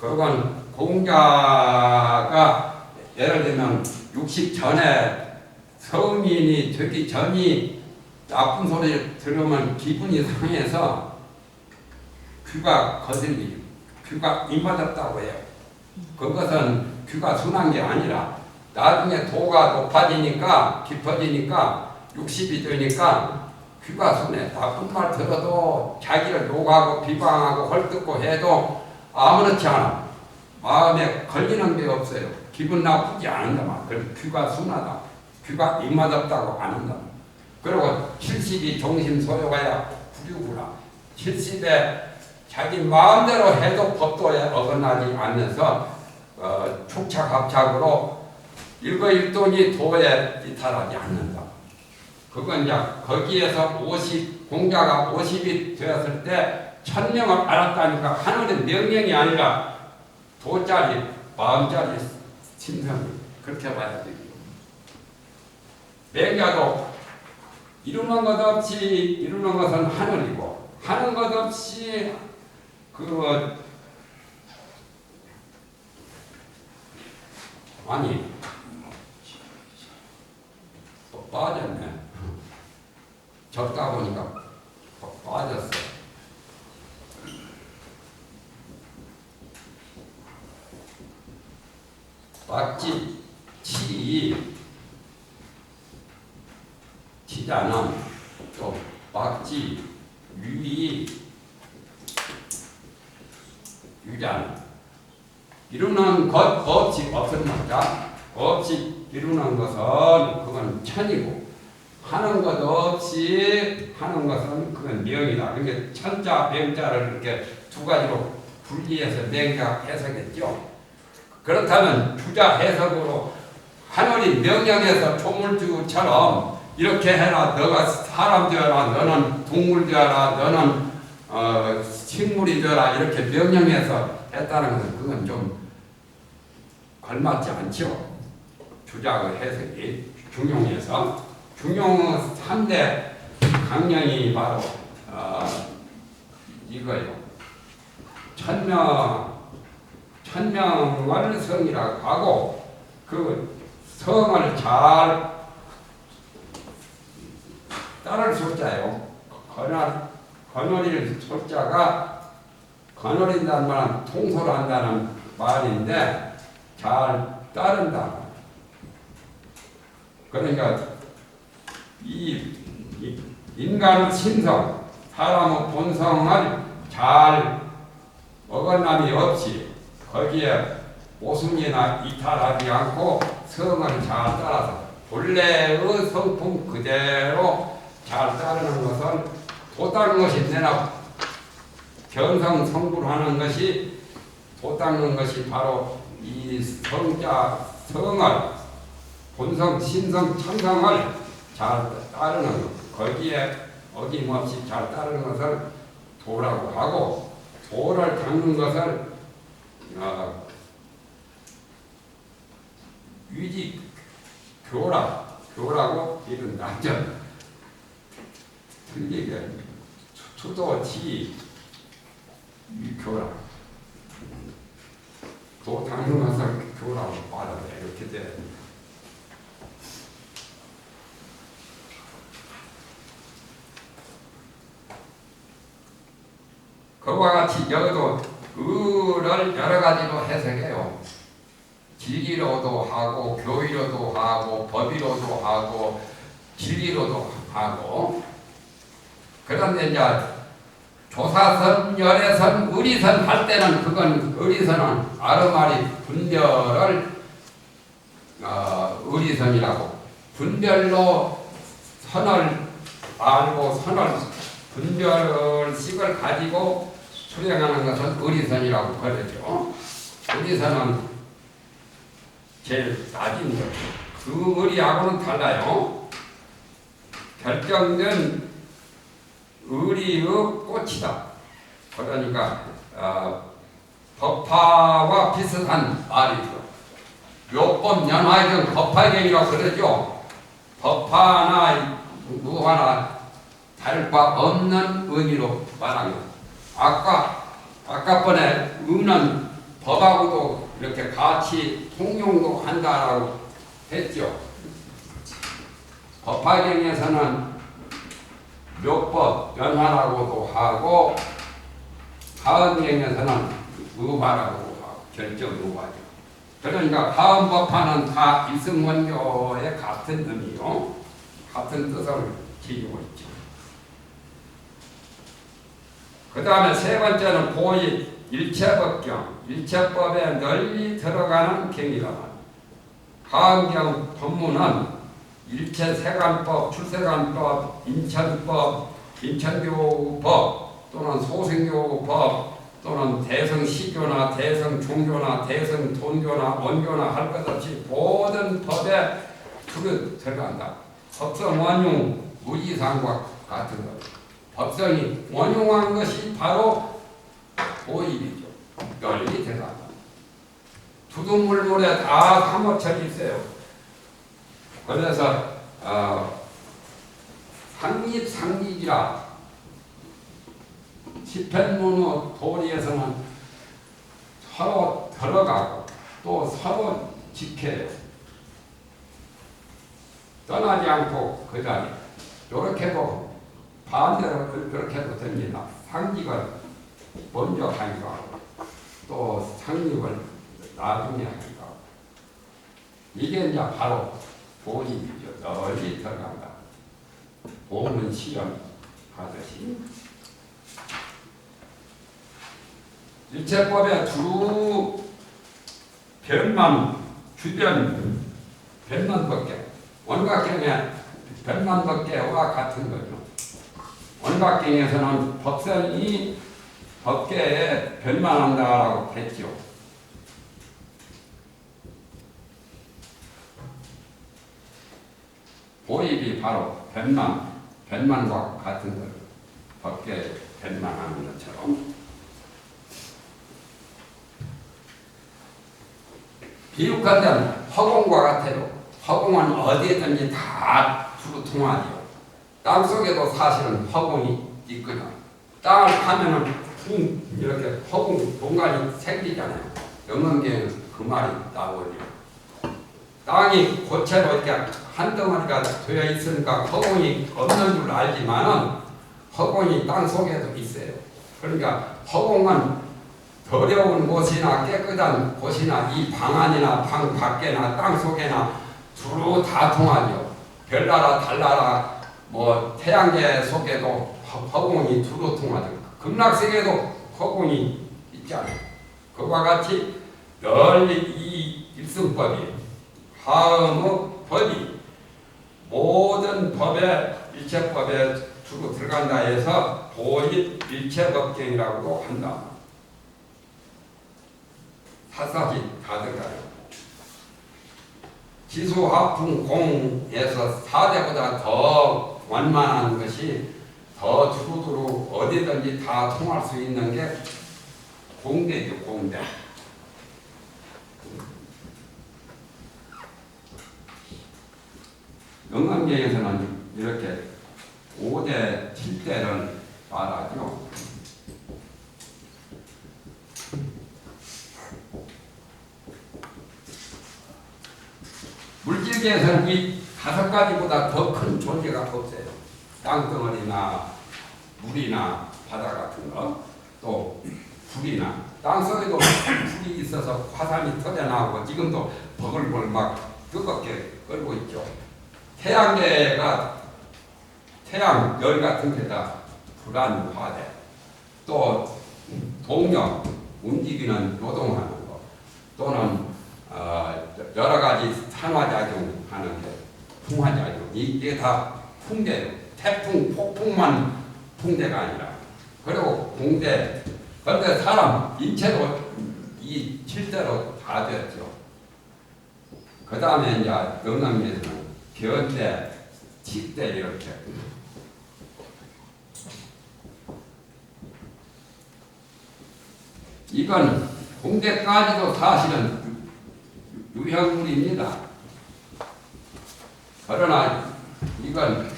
그건 공자가 예를 들면 60 전에 성인이 되기 전이 나쁜 소리 들으면 기분이 상해서 귀가 거슬리 귀가 입맞았다고 해요. 그것은 귀가 순한 게 아니라 나중에 도가 높아지니까 깊어지니까 60이 되니까 귀가 순해. 나쁜 말 들어도 자기를 욕하고 비방하고 헐뜯고 해도 아무렇지 않아. 마음에 걸리는 게 없어요. 기분 나쁘지 않은다 말. 그래서 귀가 순하다. 귀가 입맛없다고 안 한다. 그리고 70이 정신 소요가야 부류구나. 70에 자기 마음대로 해도 법도에 어긋나지 않면서 어, 축착합착으로 일거일동이 도에 이탈하지 않는다. 그건 이제 거기에서 50 공자가 50이 되었을 때 천명을 알았다니까 하늘의 명령이 아니라 도짜리 마음짜리 심성 그렇게 봐야 되고. 맹자도 이루는 것 없이 이루는 것은 하늘이고 하는 것 없이 그 아니 또 빠졌네. 적다 보니까 빠- 빠졌어 박지 치 치자는 또 박지 유이 유자는 이루는 것 없이 없은 말자 없이 이루는 것은 그건 천이고 하는 것 없이 하는 것은 그건 명이다. 그러니까 천자 명자를 이렇게 두 가지로 분리해서 명자 해석했죠. 그렇다면 주자 해석으로 하늘이 명령해서 조물주처럼 이렇게 해라. 너가 사람 되어라. 너는 동물 되어라. 너는 어, 식물이 되어라. 이렇게 명령해서 했다는 것은 그건 좀 걸맞지 않죠. 주작의 해석이 중용에서. 중용의 3대 강령이 바로 어, 이거요. 천명 천명을 성이라고 하고 그 성을 잘 따를 소자요. 건할 건어릴 소자가 건어린다는 말은 통솔 한다는 말인데 잘 따른다. 그러니까 이, 이 인간의 신성, 사람의 본성을 잘 어긋남이 없이 거기에 오순이나 이탈하지 않고 성을 잘 따라서 본래의 성품 그대로 잘 따르는 것은 도닦는 것이 내나 견성 성불하는 것이 도닦는 것이 바로 이 성자 성을 본성 신성 참성을 잘 따르는 것. 거기에 어김없이 잘 따르는 것을 도라고 하고 도를 닦는 것을 어, 유지 교라 교라고 이른다. 틀리게 투도치 교라 도 닦는 것을 교라고 말하다 이렇게 돼. 그와 같이 여기도 의를 여러 가지로 해석해요. 진리로도 하고 교의로도 하고 법의로도 하고 진리로도 하고 그런데 이제 조사선, 열애선, 의리선 할 때는 그건 의리선은 아르마리 분별을 어, 의리선이라고 분별로 선을 알고 선을 분별식을 가지고 수행하는 것은 의리선이라고 그러죠. 의리선은 제일 낮은 것. 그 의리하고는 달라요. 결정된 의리의 꽃이다. 그러니까 어, 법화와 비슷한 말이죠. 요법 연화의 법화경이라고 그러죠. 법화나 무화나 다를 바 없는 의미로 것. 아까 아까 번에 의는 법하고도 이렇게 같이 통용도 한다라고 했죠. 법화경에서는 묘법 연화라고도 하고 하은경에서는 의화라고 하고 결정 의화죠. 그러니까 하은법화는 다 일승원교의 같은 의미요. 같은 뜻을 지니고 있죠. 그 다음에 세 번째는 보이 일체법경, 일체법에 널리 들어가는 경이라 말이에요. 하은경 법문은 일체 세관법, 출세관법, 인천법, 인천교법 또는 소생교법 또는 대성시교나 대성종교나 대성돈교나 원교나 할 것 없이 모든 법에 그게 들어간다. 법성 원용 무이상과 같은 것. 법성이 원용한 것이 바로 보입이죠. 널리 들어간다. 두둥물물에 다 사무쳐 있어요. 그래서 어, 상립상립이라 집행문호 도리에서는 서로 들어가고 또 서로 지켜요. 떠나지 않고 그 자리. 이렇게도 반대로 그- 그렇게도 됩니다. 상직을 먼저 하기도 하고 또 상립을 나중에 하기도 하고 이게 이제 바로 보입이죠. 널리 들어간다. 보는 시험 하듯이 일체법의 두 변만 주변 변만법계 원각경의 변만법계와 같은 거죠. 원각경에서는 법선이 법계에 변만한다라고 했죠. 보입이 바로 변만, 변만과 같은 것, 법계 변만하는 것처럼 비육한 데는 허공과 같아요. 허공은 어디에든지 다 두루 통하죠. 땅 속에도 사실은 허공이 있거든. 땅을 파면은 풍 이렇게 허공 공간이 생기잖아요. 영광계는 그 말이 나오죠. 땅이 고체로 이렇게 한 덩어리가 되어 있으니까 허공이 없는 줄 알지만은 허공이 땅 속에도 있어요. 그러니까 허공은 더러운 곳이나 깨끗한 곳이나 이 방 안이나 방 밖에나 땅 속에나 두루 다 통하죠. 별나라 달나라 뭐 태양계 속에도 허- 허공이 두루 통하죠. 극락세계도 허공이 있잖아요. 그와 같이 널리 이 일승법이 하음의 법이 모든 법에 일체법에 두루 들어간다 해서 보입 일체법경이라고도 한다. 사사기 다 들어가요. 지수화풍공에서 사대보다 더 완만한 것이 더 두루두루 어디든지 다 통할 수 있는 게 공대죠, 공대. 영광계에서는 이렇게 5대, 7대를 말하죠. 물질계에서는 이 다섯 가지보다 더 큰 존재가 없어요. 땅덩어리나 물이나 바다 같은 거, 또 불이나 땅 속에도 불이 있어서 화산이 터져나오고 지금도 버글버글 막 뜨겁게 끓고 있죠. 태양계가 태양 열 같은 게다 불안 화대 또 동력 움직이는 노동하는 거 또는 어, 여러 가지 산화작용 하는 게 풍화작용 이게 다 풍대예요 태풍 폭풍만 풍대가 아니라. 그리고 공대 그런데 사람 인체도 이 칠대로 다 됐죠. 그 다음에 이제 영남에서는 견대, 칠대 이렇게. 이건 공대까지도 사실은 유- 유형물입니다. 그러나 이건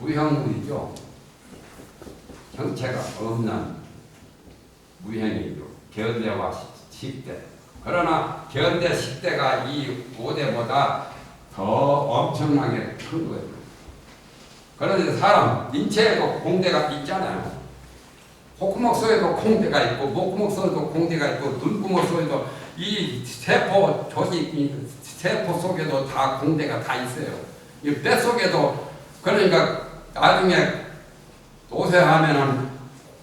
무형물이죠. 형체가 없는 무형이죠. 견대와 10대. 그러나 현대 10대가 이 5대보다 더 엄청나게 큰 거예요. 그런데 사람 인체에도 공대가 있잖아요. 콧구멍 속에도 공대가 있고 목구멍 속에도 공대가 있고 눈구멍 속에도 이 세포 조직 이 세포 속에도 다 공대가 다 있어요. 이뼈 속에도 그러니까 나중에 노쇠하면은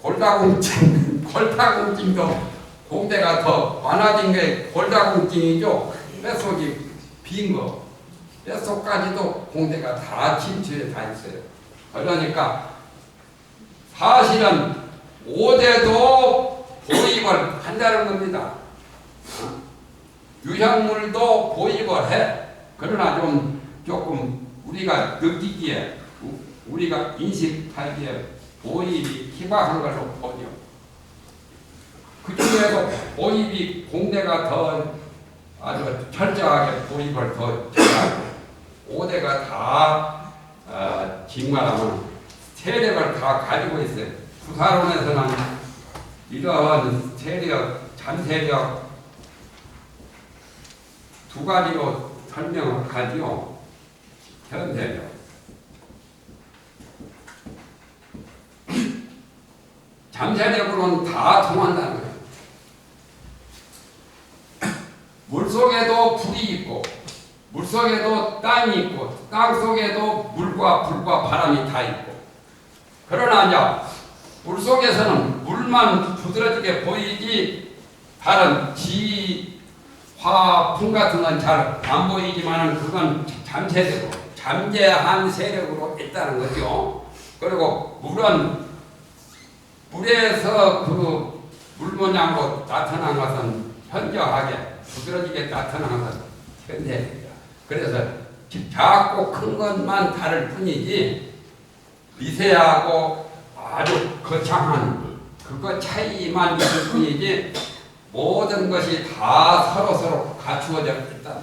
골다공증 골다공증도 공대가 더 많아진 게 골다공증이죠. 뼛속이 빈 거. 뼛속까지도 공대가 다 침투에 다 있어요. 그러니까 사실은 5대도 보입을 한다는 겁니다. 어? 유형물도 보입을 해. 그러나 좀 조금 우리가 느끼기에 우- 우리가 인식하기에 보입이 희박한 걸로 보죠. 그 중에서 보입이 공대가 더 아주 철저하게 보입을 더 잘하고 5대가 다 어, 직말하면 세력을 다 가지고 있어요. 부사론에서는 이러한 세력, 잔세력 두 가지로 설명을 하지요. 현세력. 잠재력으로는 다 통한다는 거예요. 물 속에도 불이 있고, 물 속에도 땅이 있고, 땅 속에도 물과 불과 바람이 다 있고. 그러나 이제 물 속에서는 물만 부드러지게 보이지, 다른 지, 화, 풍 같은 건 잘 안 보이지만은 그건 잠재력으로, 잠재한 세력으로 있다는 거죠. 그리고 물은 물에서 그 물모양으로 나타난 것은 현저하게 부드러지게 나타난 것은 현재입니다. 그래서 작고 큰 것만 다를 뿐이지 미세하고 아주 거창한 그거 차이만 있을 뿐이지 모든 것이 다 서로 서로 갖추어져 있다.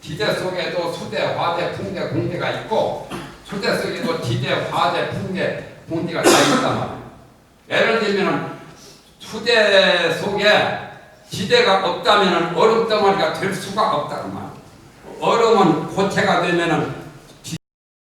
지대 속에도 수대, 화대, 풍대, 공대가 있고 수대 속에도 지대, 화대, 풍대, 공대가 다 있단 말이에요. 예를 들면 수대 속에 지대가 없다면 얼음 덩어리가 될 수가 없다고 말. 얼음은 고체가 되면은